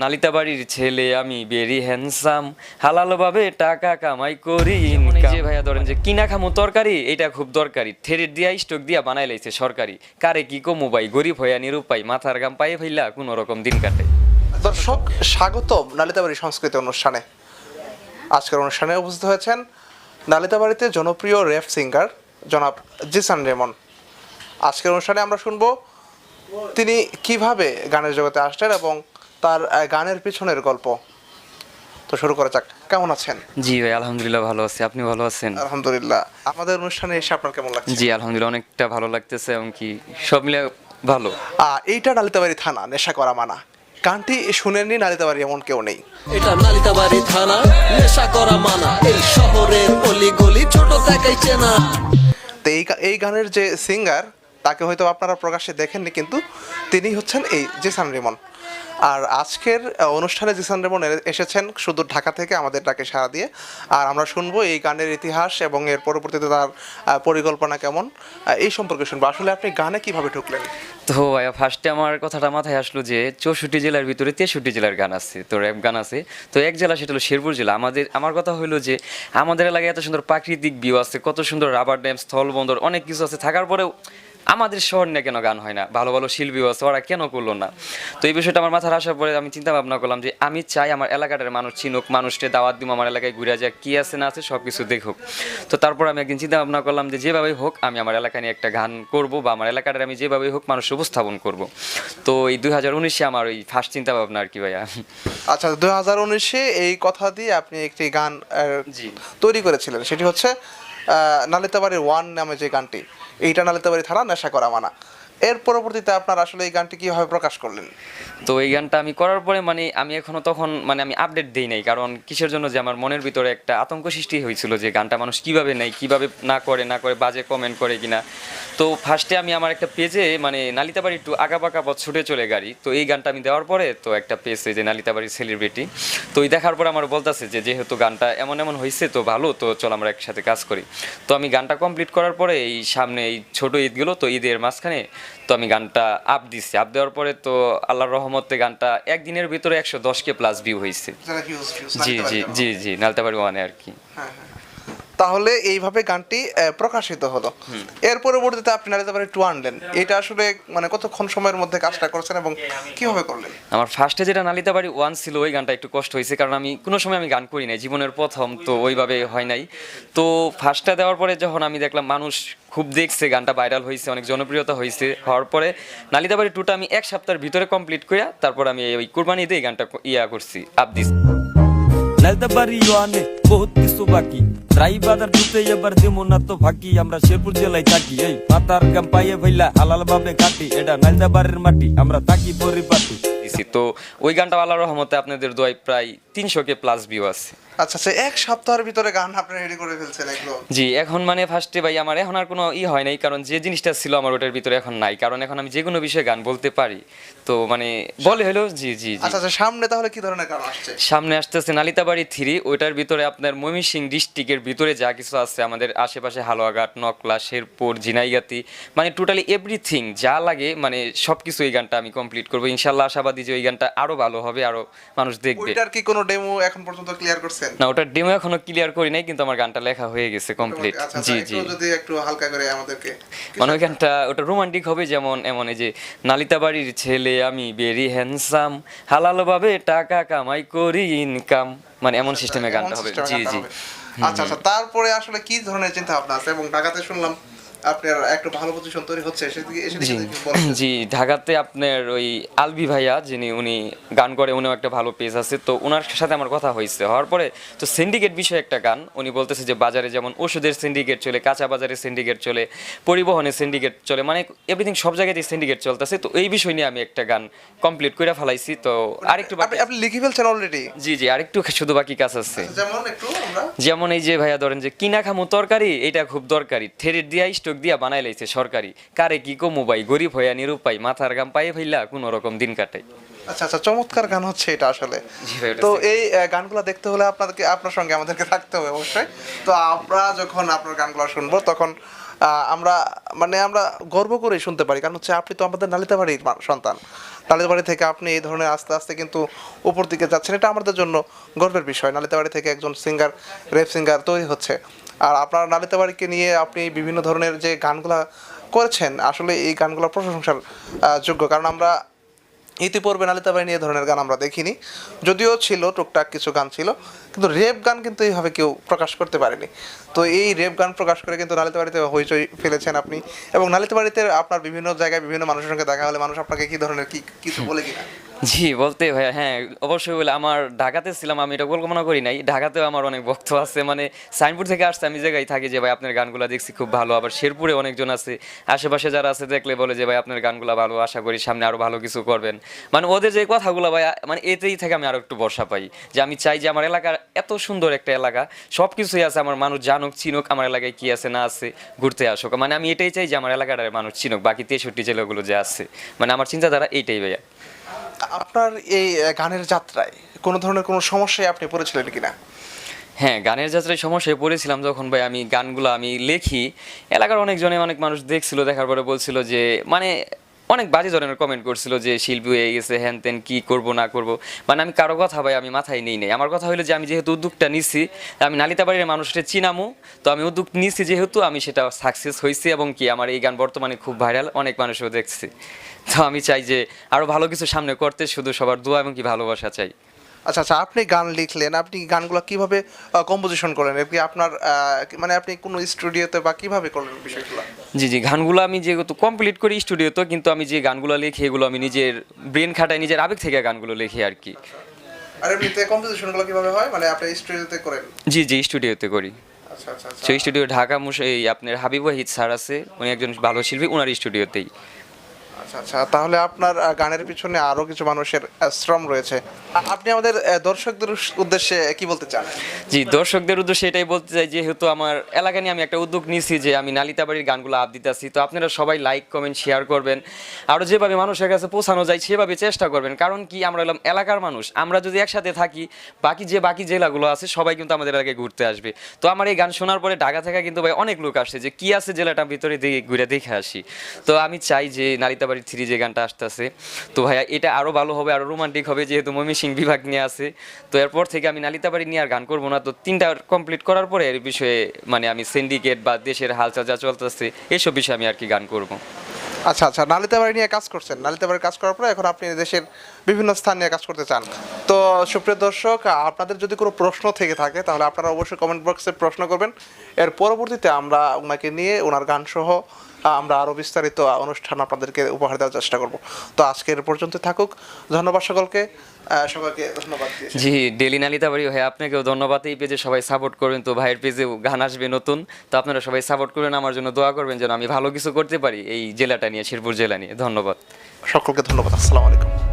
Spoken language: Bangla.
নালিতা বাড়ির ছেলে আমি বেরি হ্যান্ডসাম হালালো ভাবে টাকা কামাই করি যে ভাইয়া ধরেন যে কিনা খামো তরকারি এটা খুব দরকারি। থেরের দিয়া স্টক দিয়া বানাই লাইছে সরকারি। কারে কি কমু ভাই গরিব হইয়া নিরুপাই মাথার গাম পায়ে ফেললা কোনো রকম দিন কাটে। দর্শক স্বাগতম নালিতাবাড়ি সংস্কৃতি অনুষ্ঠানে। আজকের অনুষ্ঠানে উপস্থিত হয়েছেন নালিতাবাড়িতে জনপ্রিয় র্যাপ সিঙ্গার জনাব জিসান রেমন। আজকের অনুষ্ঠানে আমরা শুনব তিনি কীভাবে গানের জগতে আসলেন এবং তার গানের পিছনের গল্প। তো শুরু করা যাক। কেমন আছেন? জি ভাই আলহামদুলিল্লাহ ভালো আছি। আপনি ভালো আছেন? আলহামদুলিল্লাহ। আমাদের অনুষ্ঠানে এসে আপনার কেমন লাগছে? জি আলহামদুলিল্লাহ অনেকটা ভালো লাগতেছে এবং কি সব মিলে ভালো। এইটা নালিতাবাড়ি থানা নেশা করা মানা। গানটি শুনেননি নালিতাবাড়ি এমন কেউ নেই। এটা নালিতাবাড়ি থানা নেশা করা মানা। এই শহরের অলি গলি ছোট থাকাই চেনা। তো এই এই গানের যে সিঙ্গার তাকে হয়তো আপনারা প্রকাশ্যে দেখেননি কিন্তু তিনি হচ্ছেন এই জিসান রেমন। আর আজকের অনুষ্ঠানে জিসান রেমন এসেছেন শুধু ঢাকা থেকে আমাদের ডাকে সাড়া দিয়ে। আর আমরা শুনব এই গানের ইতিহাস এবং এর পরবর্তীতে তার পরিকল্পনা কেমন। এই সম্পর্কে শুনব। আসলে আপনি গানে কীভাবে ঢুকলেন? তো ভাইয়া ফার্স্টে আমার কথাটা মাথায় আসলো যে চৌষট্টি জেলার ভিতরে তেষট্টি জেলার গান আছে, তো র্যাপ গান আছে। তো এক জেলা সেটা হলো শেরপুর জেলা। আমাদের, আমার কথা হলো যে আমাদের এলাকায় এত সুন্দর প্রাকৃতিক ভিউ আছে, কত সুন্দর রাবার ড্যাম স্থলবন্দর, অনেক কিছু আছে। থাকার পরেও আমাদের শহর নিয়ে কেন গান হয় না? ভালো ভালো শিল্পীও আছে ওরা কেন করল না? তো এই বিষয়টা আমার মাথায় আসার পরে আমি চিন্তা ভাবনা করলাম যে আমি চাই আমার এলাকাটার মানুষ চিনুক মানুষকে দাওয়াত দিব আমার এলাকায় ঘুরে যাক কি আছে না আছে সব কিছু দেখুক। তো তারপর আমি একদিন চিন্তা ভাবনা করলাম যে যেভাবেই হোক আমি আমার এলাকা নিয়ে একটা গান করব বা আমার এলাকাটার আমি যেভাবেই হোক মানুষ উপস্থাপন করব। তো এই দুই হাজার উনিশে আমার ওই ফার্স্ট চিন্তা ভাবনা আর কি ভাইয়া। আচ্ছা দুই হাজার উনিশে এই কথা দিয়ে আপনি একটি গান জি। তৈরি করেছিলেন। সেটি হচ্ছে নালিতাবাড়ির ওয়ান নামে যে গানটি এইটা নালিতাবাড়ি থানা নেশা করা মানা। এর পরবর্তীতে আপনার আসলে এই গানটি কীভাবে প্রকাশ করলেন? তো এই গানটা আমি করার পরে মানে আমি এখনও তখন মানে আমি আপডেট দিই নাই, কারণ কিসের জন্য যে আমার মনের ভিতরে একটা আতঙ্ক সৃষ্টি হয়েছিল যে গানটা মানুষ কীভাবে নেয়, কীভাবে না করে না করে বাজে কমেন্ট করে কিনা। তো ফার্স্টে আমি আমার একটা পেজে মানে নালিতাবাড়ি একটু আঁকা পাকা পথ ছুটে চলে গাড়ি। তো এই গানটা আমি দেওয়ার পরে তো একটা পেজে যে নালিতাবাড়ির সেলিব্রিটি তো ওই দেখার পরে আমার বলতেছে যে যেহেতু গানটা এমন এমন হয়েছে তো ভালো, তো চল আমরা একসাথে কাজ করি। তো আমি গানটা কমপ্লিট করার পরে এই সামনে এই ছোট ঈদগুলো তো ঈদের মাঝখানে তো আমি গানটা আপ দিছি। আপ দেওয়ার পরে তো আল্লাহর রহমতে গানটা একদিনের ভিতরে একশো দশকে প্লাস ভিউ হয়েছে জি জি জি জি নালতাবাড়ি ওয়ানে আর কি। তাহলে এইভাবে গানটি আহ, প্রকাশিত হলো। এর পরবর্তীতে আপনি নালিতাবাড়ি টু আনলেন। এটা আসলে মানে কতক্ষণ সময়ের মধ্যে কাজটা করছেন এবং কীভাবে করলেন? আমার ফার্স্টে যেটা নালিতা বাড়ি ওয়ান ছিল ওই গানটা একটু কষ্ট হয়েছে কারণ আমি কোনো সময় আমি গান করি নাই। জীবনের প্রথম তো ওইভাবে হয় নাই। তো ফার্স্টটা দেওয়ার পরে যখন আমি দেখলাম মানুষ খুব দেখছে গানটা ভাইরাল হয়েছে অনেক জনপ্রিয়তা হয়েছে হওয়ার পরে নালিতাবাড়ি টুটা আমি এক সপ্তাহের ভিতরে কমপ্লিট করিয়া তারপর আমি ওই কুরবানি দিয়ে গানটা ইয়া করছি আপ দিছি বাড়ি বহুত কিছু বাকি। রাই বাজার ঢুকতে এবার দেবো না তো ফাঁকি আমরা শেরপুর জেলায় থাকি। এই পাতার গাম পাইয়ে ফেলা হালাল ভাবে কাটি এটা নালদা বাড়ির মাটি আমরা থাকি পরিপাটি। দিছি তো ওই গানটা আল্লাহর রহমতে আপনাদের দোয়ায় প্রায় তিনশো কে প্লাস ভিউ আছে। আচ্ছা আচ্ছা এক সপ্তাহের ভিতরে গান আপনি রেডি করে ফেলছেন এগুলো? জি এখন মানে ফার্স্টে ভাই আমার এখন আর কোনো ই হয় নাই কারণ যে জিনিসটা ছিল আমার ওটার ভিতরে এখন নাই। কারণ এখন আমি যে কোনো বিষয়ে গান বলতে পারি। তো মানে বলে হলো জি জি জি। আচ্ছা আচ্ছা সামনে তাহলে কি ধরনের গান আসছে? সামনে আসতেছে নালিতাবাড়ি থ্রি ওইটার ভিতরে আপনার ময়মনসিং ডিস্ট্রিক্টের ভিতরে যা কিছু আছে আমাদের আশেপাশে হালুয়াঘাট নকলা শেরপুর ঝিনাইগাতি মানে টোটালি এভরিথিং যা লাগে মানে সব কিছু এই গানটা আমি কমপ্লিট করব। ইনশাল্লাহ আশাবাদী যে ওই গানটা আরও ভালো হবে আরও মানুষ দেখবে। ওইটার কি কোনো ডেমো এখন পর্যন্ত ক্লিয়ার করছেন? না ওটার ডেমো এখনও ক্লিয়ার করি নাই কিন্তু আমার গানটা লেখা হয়ে গেছে কমপ্লিট আচ্ছা, আচ্ছা, জি জি। যদি একটু হালকা করে আমাদেরকে মানে ওই গানটা ওটা রোমান্টিক হবে যেমন এমন এই যে নালিতা বাড়ির ছেলে আমি বেরি হ্যান্ডসাম হালালো ভাবে টাকা কামাই করি ইনকাম মানে এমন সিস্টেমে গানটা হবে। জি জি। আচ্ছা আচ্ছা তারপরে আসলে কি ধরনের চিন্তা ভাবনা আছে? এবং ঢাকাতে শুনলাম আপনার একটু ভালো পজিশন তৈরি হচ্ছে জি। ঢাকাতে আপনার ওই আলবি ভাইয়া যিনি উনি গান করে উনিও একটা ভালো পেজ আছে। তো ওনার সাথে আমার কথা হয়েছে হওয়ার পরে তো সিন্ডিকেট বিষয়ে একটা গান উনি বলতেছে যে বাজারে যেমন ওষুধের সিন্ডিকেট চলে কাঁচা বাজারে সিন্ডিকেট চলে পরিবহনের সিন্ডিকেট চলে মানে এভরিথিং সব জায়গাতেই সিন্ডিকেট চলতেছে। তো এই বিষয় নিয়ে আমি একটা গান কমপ্লিট করে ফেলাইছি। তো আরেকটু আপনি আপনি লিখে ফেলছেন অলরেডি জি জি আরেকটু শুধু বাকি কাজ আছে। যেমন একটু যেমন এই যে ভাইয়া ধরেন যে কিনা খামো তরকারি এটা খুব দরকারি। থেরের দিয়া স্টক দিয়া বানাই লাইছে সরকারি। কারে কি কমু ভাই গরিব হইয়া নিরুপাই মাথার গাম পায়ে ফেললা কোনো রকম দিন কাটাই আচ্ছা আচ্ছা চমৎকার গান হচ্ছে এটা আসলে। তো এই গানগুলো দেখতে হলে আপনাদেরকে আপনার সঙ্গে আমাদেরকে থাকতে হবে অবশ্যই। তো আমরা যখন আপনার গানগুলো শুনব তখন আমরা মানে আমরা গর্ব করে শুনতে পারি। কারণ হচ্ছে আপনি তো আমাদের নালিতাবাড়ির সন্তান। নালিতাবাড়ি থেকে আপনি এই ধরনের আস্তে আস্তে কিন্তু উপর দিকে যাচ্ছেন। এটা আমাদের জন্য গর্বের বিষয়। নালিতাবাড়ি থেকে একজন সিঙ্গার রেপ সিঙ্গার তৈরি হচ্ছে। আর আপনার নালিতাবাড়িকে নিয়ে আপনি বিভিন্ন ধরনের যে গানগুলা করেছেন, আসলে এই গানগুলো প্রশংসার যোগ্য। কারণ আমরা ইতিপূর্বে নালিতাবাড়ি নিয়ে এ ধরনের গান আমরা দেখিনি। যদিও ছিল, টুকটাক কিছু গান ছিল, কিন্তু রেপ গান কিন্তু এইভাবে কেউ প্রকাশ করতে পারেনি। তো এই রেপ গান প্রকাশ করে কিন্তু নালিতাবাড়িতে হইচই ফেলেছেন আপনি। এবং নালিতাবাড়িতে আপনার বিভিন্ন জায়গায় বিভিন্ন মানুষের সঙ্গে দেখা হলে মানুষ আপনাকে কী ধরনের, কি, কিছু বলে কিনা? জি, বলতে ভাইয়া হ্যাঁ অবশ্যই বলে আমার ঢাকাতে ছিলাম, আমি এটা কল্পনা করি নাই, ঢাকাতেও আমার অনেক ভক্ত আছে মানে সাইনপুর থেকে আসছে, আমি জায়গায় থাকি যে, ভাই, আপনার গানগুলো দেখছি খুব ভালো আবার শেরপুরে অনেকজন আছে, আশেপাশে যারা আছে, দেখলে বলে যে, ভাই, আপনার গানগুলো ভালো, আশা করি সামনে আরও ভালো কিছু করবেন মানে ওদের যে কথাগুলো, ভাই মানে এতেই থেকে আমি আরও একটু ভরসা পাই, যে আমি চাই যে, আমার এলাকার এত সুন্দর একটা এলাকা সব কিছুই আছে, আমার মানুষ জানুক, চিনুক, আমার এলাকায় কি আছে, না আছে, ঘুরতে আসুক মানে আমি এটাই চাই যে, আমার এলাকাটার মানুষ চিনুক, বাকি তেষট্টি জেলাগুলো যে আছে মানে আমার চিন্তাধারা এইটাই, ভাইয়া। আপনার এই গানের যাত্রায় কোনো ধরনের কোনো সমস্যায় আপনি পড়েছিলেন কিনা? হ্যাঁ গানের যাত্রায় সমস্যায় পড়েছিলাম যখন ভাই আমি গানগুলো আমি লেখি। এলাকার অনেকজনে অনেক মানুষ দেখছিল, দেখার পরে বলছিল যে মানে অনেক বাজে ধরনের কমেন্ট করছিল যে, শিল্পী হয়ে গেছে হ্যান তেন কী করব, না করব? মানে আমি কারও কথা ভাই আমি মাথায় নিই নেই। আমার কথা হলো যে, আমি যেহেতু উদ্যোগটা নিছি, আমি নালিতাবাড়ির মানুষটা চিনামু, তো আমি উদ্যোগ নিছি যেহেতু আমি সেটা সাকসেস হয়েছি এবং কি আমার এই গান বর্তমানে খুব ভাইরাল অনেক মানুষও দেখছি। তো আমি চাই যে আরও ভালো কিছু সামনে করতে শুধু সবার দোয়া এবং কি ভালোবাসা চাই। আচ্ছা আচ্ছা আপনি গান লিখলেন আপনি গানগুলো কীভাবে কম্পোজিশন করেন? কি আপনার মানে আপনি কোনো স্টুডিওতে বা কীভাবে করলেন বিষয়গুলো? জি জি গানগুলো আমি যেহেতু কমপ্লিট করি স্টুডিওতে কিন্তু আমি যে গানগুলো লিখি এগুলো আমি নিজের ব্রেন খাটাই নিজের আবেগ থেকে গানগুলো লিখি আর কি। আর এমনিতে কম্পোজিশনগুলো কীভাবে হয়? মানে আপনি স্টুডিওতে করেন? জি জি স্টুডিওতে করি। আচ্ছা আচ্ছা আচ্ছা। সেই স্টুডিও ঢাকা মুস এই আপনার হাবিব ওয়াহিদ স্যার আছে উনি একজন ভালো শিল্পী ওনার স্টুডিওতেই আচ্ছা আচ্ছা। তাহলে আপনার গানের পিছনে আরও কিছু মানুষের শ্রম রয়েছে। আপনি আমাদের দর্শকদের উদ্দেশ্যে কি বলতে চান? জি, দর্শকদের উদ্দেশ্যে এটাই বলতে চাই, যেহেতু আমার এলাকা নিয়ে আমি একটা উদ্যোগ নিয়েছি যে আমি নালিতাবাড়ির গানগুলো আপ দিতেছি তো আপনারা সবাই লাইক কমেন্ট শেয়ার করবেন। আরও যেভাবে মানুষের কাছে পৌঁছানো যায়, সেভাবে চেষ্টা করবেন। কারণ কি, আমরা হলাম এলাকার মানুষ। আমরা যদি একসাথে থাকি, বাকি যে, বাকি জেলাগুলো আছে, সবাই কিন্তু আমাদের এলাকায় ঘুরতে আসবে। তো আমার এই গান শোনার পরে ঢাকা থেকে কিন্তু ভাই অনেক লোক আসছে যে, কি আছে জেলাটা ভিতরে দিয়ে ঘুরে দেখে আসি। তো আমি চাই যে, নালিতাবাড়ি থ্রি যে গানটা আসতেছে। তো ভাইয়া, এটা আরও ভালো হবে আরও রোমান্টিক হবে, যেহেতু মমি সিং বিভাগ নিয়ে আছে। তো এরপর থেকে আমি নালিতাবাড়ি নিয়ে আর গান করব না। তো তিনটা কমপ্লিট করার পরে এর বিষয়ে মানে আমি সিন্ডিকেট বা দেশের হালচাল যা চলতেছে এইসব বিষয়ে আমি আর কি গান করব। আচ্ছা আচ্ছা নালিতাবাড়ি নিয়ে কাজ করছেন। নালিতাবাড়ি কাজ করার পরে এখন আপনি দেশের বিভিন্ন স্থান নিয়ে কাজ করতে চান। তো সুপ্রিয় দর্শক, আপনাদের যদি কোনো প্রশ্ন থেকে থাকে, তাহলে আপনারা অবশ্যই কমেন্ট বক্সে প্রশ্ন করবেন। এর পরবর্তীতে আমরা ওনাকে নিয়ে ওনার গান সহ আমরা আরও বিস্তারিত অনুষ্ঠান আপনাদেরকে উপহার দেওয়ার চেষ্টা করব। তো আজকের পর্যন্ত থাকুক। ধন্যবাদ সকলকে। সবাইকে ধন্যবাদ জি ডেলি নালিতাবাড়ি ভাই আপনাকেও ধন্যবাদ। এই পেজে সবাই সাপোর্ট করবেন তো ভাইয়ের পেজে গান আসবে নতুন। তো আপনারা সবাই সাপোর্ট করবেন আমার জন্য দোয়া করবেন যেন আমি ভালো কিছু করতে পারি এই জেলাটা নিয়ে শিরপুর জেলা নিয়ে। ধন্যবাদ। সকলকে ধন্যবাদ। আসসালামু আলাইকুম।